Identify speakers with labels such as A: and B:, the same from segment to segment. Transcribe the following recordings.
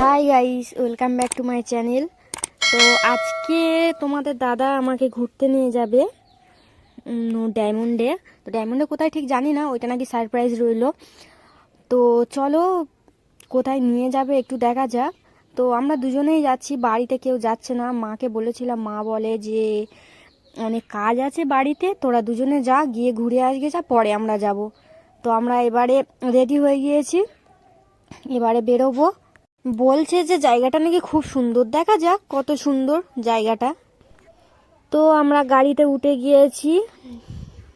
A: Hi guys welcome back to my channel তো আজকে তোমাদের দাদা আমাকে ঘুরতে নিয়ে যাবে ডায়মন্ডে তো ডায়মন্ডে কোথায় ঠিক জানি না, ওইটা নাকি সারপ্রাইজ রইল। তো চলো কোথায় নিয়ে যাবে একটু দেখা যাক। তো আমরা দুজনেই যাচ্ছি, বাড়িতে কেউ যাচ্ছে না। মাকে বলেছিলাম, মা বলে যে অনেক কাজ আছে বাড়িতে, তোরা দুজনে যা, গিয়ে ঘুরে আসবে, যা, পরে আমরা যাব। তো আমরা এবারে রেডি হয়ে গিয়েছি। এবারে বেরোবো। বলছে যে জায়গাটা নাকি খুব সুন্দর। দেখা যাক কত সুন্দর জায়গাটা। তো আমরা গাড়িতে উঠে গিয়েছি।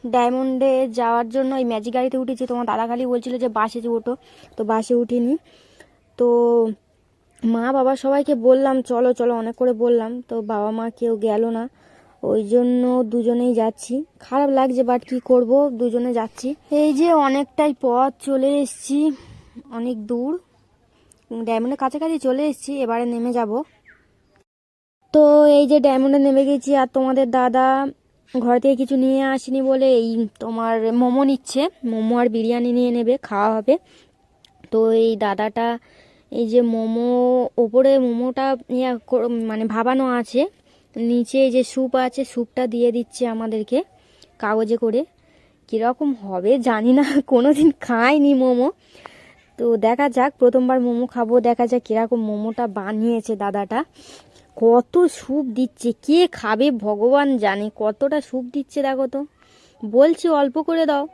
A: ডায়মন্ডে যাওয়ার জন্য, এই ম্যাজিক গাড়িতে উঠেছি। তোমার দাদা খালি বলছিল যে বাসে যে ওঠো। তো বাসে উঠিনি। তো মা বাবা সবাইকে বললাম, চলো চলো, অনেক করে বললাম। তো বাবা মা কেউ গেল না। ওই জন্য দুজনেই যাচ্ছি। খারাপ লাগছে বাট কি করব? দুজনে যাচ্ছি। এই যে অনেকটাই পথ চলে এসেছি। অনেক দূর। ডায়মন্ডের কাছাকাছি চলে এসেছি, এবারে নেমে যাব। তো এই যে ডায়মন্ডে নেমে গেছি, আর তোমাদের দাদা ঘর থেকে কিছু নিয়ে আসিনি বলে এই তোমার মোমো নিচ্ছে। মোমো আর বিরিয়ানি নিয়ে নেবে, খাওয়া হবে। তো এই দাদাটা এই যে মোমো, ওপরে মোমোটা ইয়া মানে ভাবানো আছে। নিচে যে স্যুপ আছে, স্যুপটা দিয়ে দিচ্ছে আমাদেরকে কাগজে করে। কীরকম হবে জানি না কোনো দিন খাইনি মোমো। তো দেখা যাক, প্রথমবার মোমো খাব। দেখা যাক কীরকম মোমোটা বানিয়েছে দাদাটা। কত স্যুপ দিচ্ছে, কে খাবে ভগবান জানে। কতটা স্যুপ দিচ্ছে দেখো তো। বলছি অল্প করে দাও।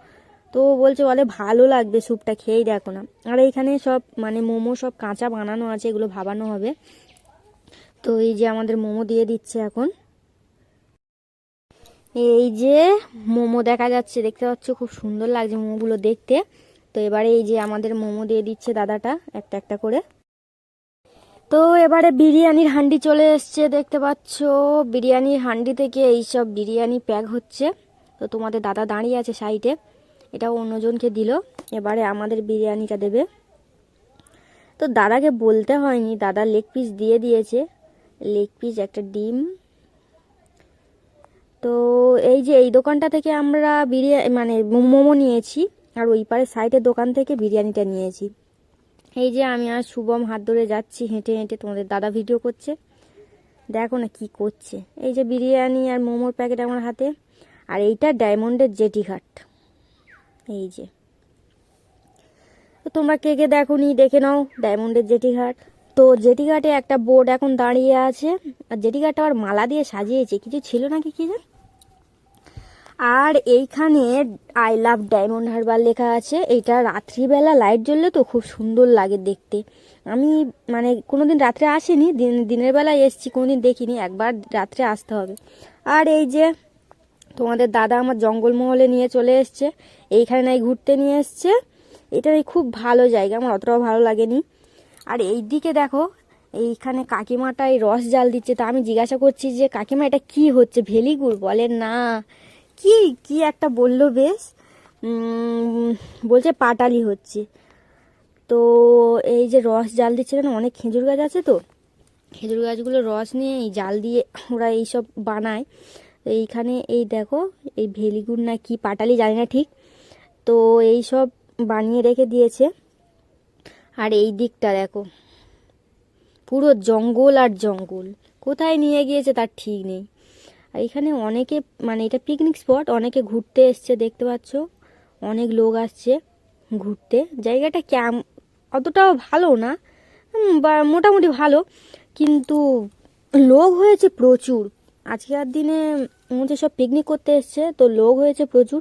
A: তো বলছে বলে ভালো লাগবে স্যুপটা, খেয়েই দেখো না। আর এইখানে সব মানে মোমো সব কাঁচা বানানো আছে, এগুলো ভাবানো হবে। তো এই যে আমাদের মোমো দিয়ে দিচ্ছে এখন। এই যে মোমো দেখা যাচ্ছে, দেখতে পাচ্ছ, খুব সুন্দর লাগছে মোমোগুলো দেখতে। তো এবারে এই যে আমাদের মোমো দিয়ে দিচ্ছে দাদাটা, একটা একটা করে। তো এবারে বিরিয়ানির হান্ডি চলে এসছে, দেখতে পাচ্ছ। বিরিয়ানির হান্ডি থেকে এইসব বিরিয়ানি প্যাক হচ্ছে। তো তোমাদের দাদা দাঁড়িয়ে আছে সাইডে এটা অন্যজনকে দিল। এবারে আমাদের বিরিয়ানিটা দেবে। তো দাদাকে বলতে হয়নি, দাদা লেগ পিস দিয়ে দিয়েছে। লেগ পিস একটা ডিম। তো এই যে এই দোকানটা থেকে আমরা বিরিয়ানি মানে মোমো নিয়েছি। আর ওই পারে সাইডের দোকান থেকে বিরিয়ানিটা নিয়েছি। এই যে আমি আর শুভম হাত ধরে যাচ্ছি, হেঁটে হেঁটে তোমাদের দাদা ভিডিও করছে। দেখো না কি করছে। এই যে বিরিয়ানি আর মোমোর প্যাকেট আমার হাতে, আর এইটা ডায়মন্ডের জেটি ঘাট এই যে। তোমরা কে কে দেখো নি দেখে নাও ডায়মন্ডের জেটি ঘাট তো জেটি ঘাটে একটা বোর্ড এখন দাঁড়িয়ে আছে। আর জেটি ঘাটটা আবার মালা দিয়ে সাজিয়েছে, কিছু ছিল নাকি কি জান? আর এইখানে আই লাভ ডায়মন্ড হারবার লেখা আছে। এইটা রাত্রিবেলা লাইট জ্বললে তো খুব সুন্দর লাগে দেখতে। আমি মানে কোনোদিন রাত্রে আসিনি, দিন দিনের বেলায় এসছি, কোনোদিন দেখিনি, একবার রাত্রে আসতে হবে। আর এই যে তোমাদের দাদা আমার জঙ্গলমহলে নিয়ে চলে এসছে, এইখানে নাই ঘুরতে নিয়ে এসছে। এটা খুব ভালো জায়গা, আমার অতটাও ভালো লাগেনি। আর এই দিকে দেখো, এইখানে কাকিমাটা এই রস জাল দিচ্ছে। তা আমি জিজ্ঞাসা করছি যে, কাকিমা, এটা কি হচ্ছে? ভেলিগুড়? বলে, না কি কি একটা বলল বেশ। বলছে পাটালি হচ্ছে। তো এই যে রস জাল দিচ্ছে না অনেক খেজুর গাছ আছে তো? খেজুর গাছগুলো রস নিয়ে এই জাল দিয়ে ওরা এইসব বানায়। এইখানে এই দেখো, এই ভেলিগুড় না কি পাটালি জানি না ঠিক। তো এই সব বানিয়ে রেখে দিয়েছে। আর এই দিকটা দেখো। পুরো জঙ্গল আর জঙ্গল। কোথায় নিয়ে গিয়েছে তার ঠিক নেই। আর এখানে অনেকে মানে এটা পিকনিক স্পট অনেকে ঘুরতে এসছে, দেখতে পাচ্ছ। অনেক লোক আসছে ঘুরতে। জায়গাটা ক্যাম, অতটাও ভালো না বা মোটামুটি ভালো। কিন্তু লোক হয়েছে প্রচুর। আজকের দিনে হচ্ছে সব পিকনিক করতে এসছে, তো লোক হয়েছে প্রচুর।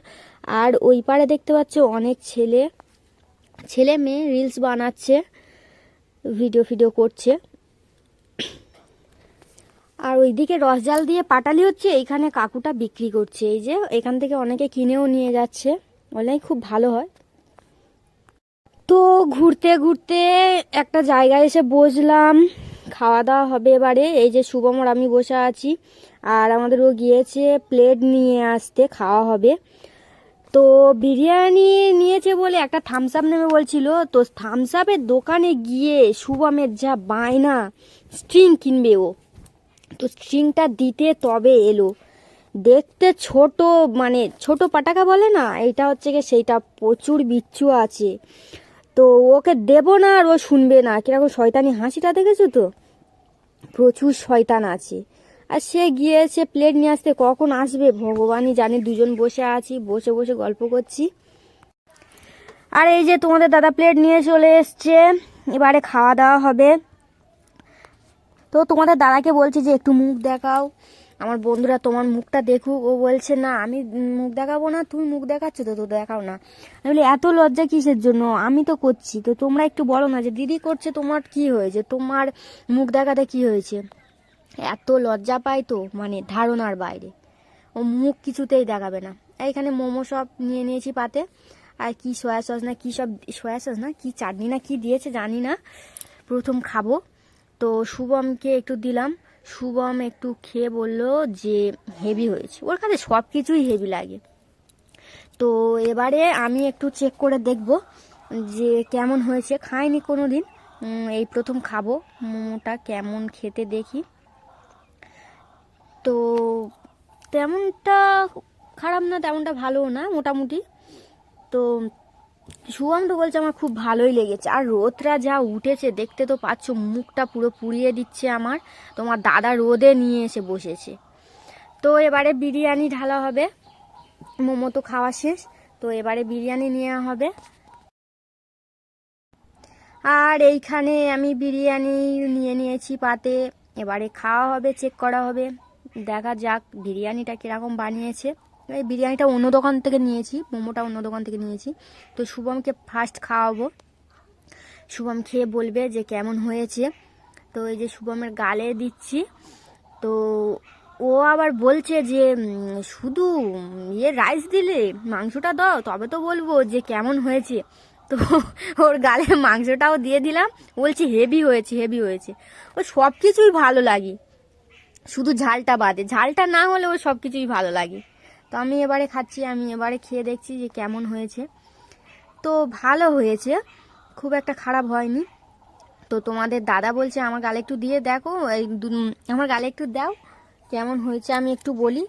A: আর ওই পারে দেখতে পাচ্ছ অনেক ছেলে ছেলে মেয়ে রিলস বানাচ্ছে ভিডিও ফিডিও করছে। আর ওইদিকে রসজাল দিয়ে পাটালি হচ্ছে, এইখানে কাকুটা বিক্রি করছে। এই যে, এখান থেকে অনেকে কিনেও নিয়ে যাচ্ছে। অনলাইন খুব ভালো হয়। তো ঘুরতে ঘুরতে একটা জায়গায় এসে বসলাম। খাওয়া দাওয়া হবে এবারে। এই যে শুভমর আমি বসে আছি। আর আমাদের ও গিয়েছে প্লেট নিয়ে আসতে, খাওয়া হবে। তো বিরিয়ানি নিয়েছে বলে একটা থামস আপ নেবে বলছিল। তো থামস আপের দোকানে গিয়ে শুভমের যা বায়না স্ট্রিং কিনবে ও। তো স্ট্রিংটা দিতে তবে এলো। দেখতে ছোট মানে ছোট পাটাকা বলে না, এটা হচ্ছে কি সেইটা প্রচুর বিচ্ছু আছে। তো ওকে দেবো না আর ও শুনবে না। কীরকম শয়তানি হাসিটা দেখেছ তো? প্রচুর শয়তান আছে। আর সে গিয়ে সে প্লেট নিয়ে আসতে কখন আসবে? ভগবানই জানে, দুজন বসে আছি, বসে বসে গল্প করছি। আর এই যে তোমাদের দাদা প্লেট নিয়ে চলে এসছে, এবারে খাওয়া দাওয়া হবে। তো তোমাদের দাদাকে বলছে যে একটু মুখ দেখাও। আমার বন্ধুরা তোমার মুখটা দেখুক। ও বলছে, না, আমি মুখ দেখাবো না, তুমি মুখ দেখাচ্ছ তো তো দেখাও না। আমি বলি, এত লজ্জা কিসের জন্য? আমি তো করছি। তো তোমরা একটু বলো না যে, দিদি করছে, তোমার কি হয়েছে? তোমার মুখ দেখাতে কি হয়েছে? এত লজ্জা পায় তো মানে ধারণার বাইরে। ও মুখ কিছুতেই দেখাবে না। এইখানে মোমো সব নিয়ে নিয়েছি পাতে। আর কি সয়া সস না, কি সব, সয়া সস না, কি চাটনি না, কি দিয়েছে জানি না। প্রথম খাব। তো শুভমকে একটু দিলাম। শুভম একটু খেয়ে বলল যে হেভি হয়েছে। ওর কাছে সব কিছুই হেভি লাগে। তো এবারে আমি একটু চেক করে দেখব যে কেমন হয়েছে। খাইনি কোনো দিন এই প্রথম খাব। মোমোটা কেমন খেতে দেখি। তো তেমনটা খারাপ না, তেমনটা ভালোও না, মোটামুটি। তো শুভম তো বলছে আমার খুব ভালোই লেগেছে। আর রোদরা যা উঠেছে, দেখতে তো পাচ্ছ, মুখটা পুরো পুড়িয়ে দিচ্ছে আমার। তোমার দাদা রোদে নিয়ে এসে বসেছে। তো এবারে বিরিয়ানি ঢালা হবে। মোমো তো খাওয়া শেষ। তো এবারে বিরিয়ানি নেওয়া হবে। আর এইখানে আমি বিরিয়ানি নিয়ে নিয়েছি পাতে। এবারে খাওয়া হবে চেক করা হবে। দেখা যাক বিরিয়ানিটা কীরকম বানিয়েছে। এই বিরিয়ানিটা অন্য দোকান থেকে নিয়েছি, মোমোটা অন্য দোকান থেকে নিয়েছি। তো শুভমকে ফার্স্ট খাওয়াবো। শুভম খেয়ে বলবে যে কেমন হয়েছে। তো এই যে শুভমের গালে দিচ্ছি। তো ও আবার বলছে যে শুধু ইয়ে রাইস দিলে মাংসটা দাও, তবে তো বলব যে কেমন হয়েছে। তো ওর গালে মাংসটাও দিয়ে দিলাম। বলছি হেভি হয়েছে হেভি হয়েছে। ও সব কিছুই ভালো লাগে। শুধু ঝালটা বাদে। ঝালটা না হলে ও সব কিছুই ভালো লাগে। তো আমি এবারে খাচ্ছি, আমি এবারে খেয়ে দেখছি যে কেমন হয়েছে। তো ভালো হয়েছে, খুব একটা খারাপ হয়নি। তো তোমাদের দাদা বলছে, আমার গালে একটু দিয়ে দেখো আমার গালে একটু দাও, কেমন হয়েছে আমি একটু বলি।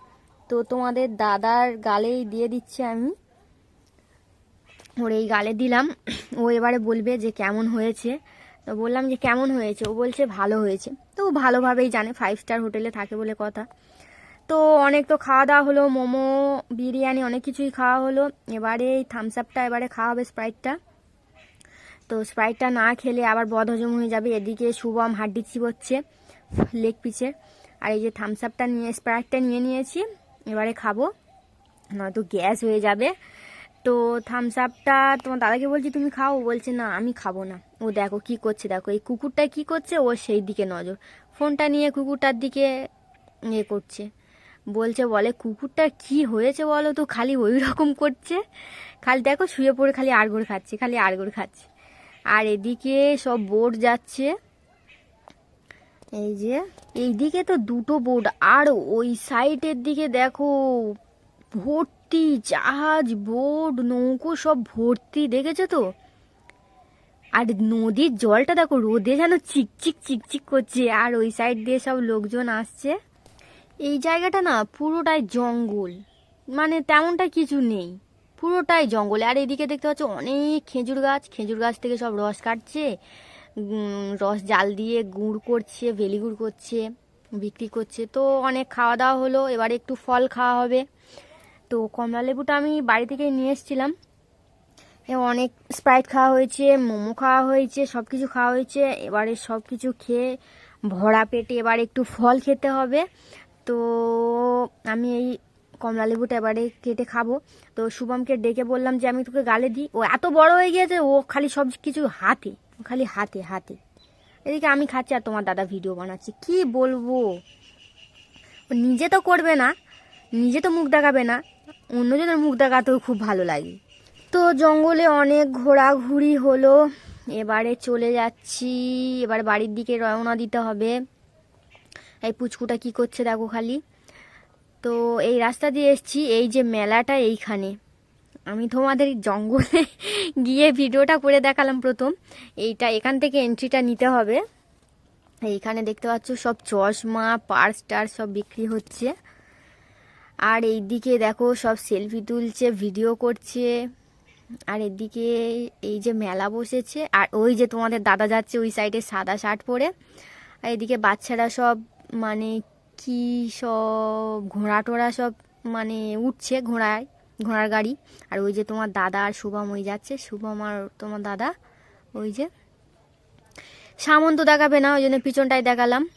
A: তো তোমাদের দাদার গালেই দিয়ে দিচ্ছি আমি। ওর এই গালে দিলাম। ও এবারে বলবে যে কেমন হয়েছে। তো বললাম যে কেমন হয়েছে? ও বলছে ভালো হয়েছে। তো ও ভালোভাবেই জানে ফাইভ স্টার হোটেলে থাকে বলে কথা। তো অনেক তো খাওয়া দাওয়া হলো, মোমো, বিরিয়ানি অনেক কিছুই খাওয়া হলো। এবারে এই থামস আপটা এবারে খাওয়া হবে স্প্রাইটটা তো স্প্রাইটটা না খেলে আবার বদহজম হয়ে যাবে। এদিকে শুভম হাড্ডি চিবোচ্ছে লেগ পিচের আর এই যে থামস আপটা নিয়ে স্প্রাইটটা নিয়ে নিয়েছি, এবারে খাব, নয়তো গ্যাস হয়ে যাবে। তো থামস আপটা তোমার দাদাকে বলছি, তুমি খাও। বলছে, না, আমি খাব না। ও দেখো কি করছে, দেখো এই কুকুরটা কি করছে ও সেই দিকে নজর। ফোনটা নিয়ে কুকুরটার দিকে ইয়ে করছে। বলছে, বলে, কুকুরটার কি হয়েছে বলো তো? খালি ওই রকম করছে। খালি দেখো, শুয়ে পড়ে, খালি আড়গোড় খাচ্ছে, খালি আড়গোড় খাচ্ছে। আর এদিকে সব বোর্ড যাচ্ছে। এই যে এই দিকে তো দুটো বোর্ড আর ওই সাইডের দিকে দেখো, ভর্তি জাহাজ, বোট, নৌকো সব ভর্তি, দেখেছ তো? আর নদীর জলটা দেখো, রোদে যেন চিকচিক চিকচিক করছে। আর ওই সাইড দিয়ে সব লোকজন আসছে। এই জায়গাটা না পুরোটাই জঙ্গল। মানে তেমনটা কিছু নেই। পুরোটাই জঙ্গল। আর এদিকে দেখতে পাচ্ছ অনেক খেজুর গাছ। খেজুর গাছ থেকে সব রস কাটছে। রস জাল দিয়ে গুড় করছে বেলি গুড় করছে, বিক্রি করছে। তো অনেক খাওয়া দাওয়া হলো। এবারে একটু ফল খাওয়া হবে। তো কমলা লেবুটা আমি বাড়ি থেকে নিয়ে এসেছিলাম। অনেক স্প্রাইট খাওয়া হয়েছে, মোমো খাওয়া হয়েছে সব কিছু খাওয়া হয়েছে। এবারে সব কিছু খেয়ে ভরা পেটে এবার একটু ফল খেতে হবে। তো আমি এই কমলা লেবুটা এবারে কেটে খাব। তো শুভমকে ডেকে বললাম যে, আমি তোকে গালে দিই। ও এত বড় হয়ে গিয়েছে, ও খালি সব কিছু হাতে খালি হাতে হাতে। এদিকে আমি খাচ্ছি আর তোমার দাদা ভিডিও বানাচ্ছি। কি বলব? নিজে তো করবে না, নিজে তো মুখ দেখাবে না, অন্যজনের মুখ দেখাতেও খুব ভালো লাগে। তো জঙ্গলে অনেক ঘোরাঘুরি হলো, এবারে চলে যাচ্ছি, এবার বাড়ির দিকে রওনা দিতে হবে। এই পুচকুটা কি করছে দেখো খালি। তো এই রাস্তা দিয়ে এসছি, এই যে মেলাটা এইখানে। আমি তোমাদের জঙ্গলে গিয়ে ভিডিওটা করে দেখালাম প্রথম। এইটা এখান থেকে এন্ট্রিটা নিতে হবে। এইখানে দেখতে পাচ্ছ সব চশমা পার্স টার্স সব বিক্রি হচ্ছে। আর এই দিকে দেখো সব সেলফি তুলছে ভিডিও করছে। আর এদিকে এই যে মেলা বসেছে। আর ওই যে তোমাদের দাদা যাচ্ছে ওই সাইডে সাদা শার্ট পরে। আর এদিকে বাচ্চারা সব মানে কি সব ঘোড়া টোড়া সব মানে উঠছে ঘোড়ায়, ঘোড়ার গাড়ি। আর ওই যে তোমার দাদা আর শুভম ওই যাচ্ছে। শুভম আর তোমার দাদা ওই যে সামন্ত দেখাবে না, ওই জন্য পিছনটায় দেখালাম।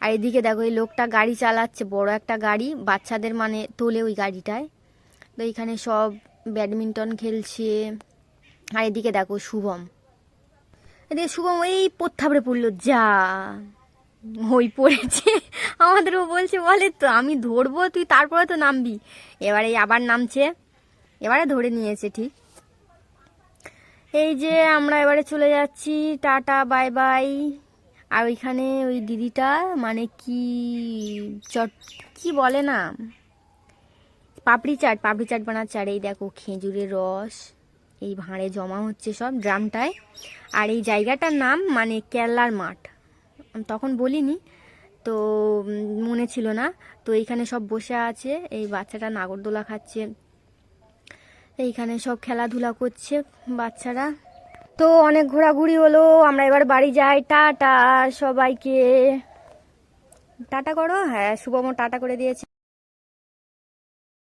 A: আর এদিকে দেখো, এই লোকটা গাড়ি চালাচ্ছে, বড় একটা গাড়ি, বাচ্চাদের মানে তোলে ওই গাড়িটায়। তো এইখানে সব ব্যাডমিন্টন খেলছে। আর এদিকে দেখো শুভম। এদিকে শুভম ওই পোত্থাবড়ে পড়ল, যা। ওই পড়েছে। আমাদেরও বলছে, বলে তো, আমি ধরবো, তুই তারপরে তো নামবি। এবারে আবার নামছে। এবারে ধরে নিয়েছে, ঠিক। এই যে আমরা এবারে চলে যাচ্ছি। Tata, bye bye. আর ওইখানে ওই দিদিটা মানে কি চট, কি বলে না? পাপড়ি চাট পাপড়ি চাট বানাচ্ছে আর এই দেখো, খেজুরের রস, এই ভাঁড়ে জমা হচ্ছে সব ড্রামটায়। আর এই জায়গাটার নাম মানে কেল্লার মাঠ। তখন বলিনি। তো মনে ছিল না। তো এইখানে সব বসে আছে। এই বাচ্চাটা নাগরদোলা খাচ্ছে। এইখানে সব খেলাধুলা করছে বাচ্চারা। তো অনেক ঘোরাঘুরি হলো। আমরা এবার বাড়ি যাই। টাটা সবাইকে। টাটা করো? হ্যাঁ শুভম টাটা করে দিয়েছে।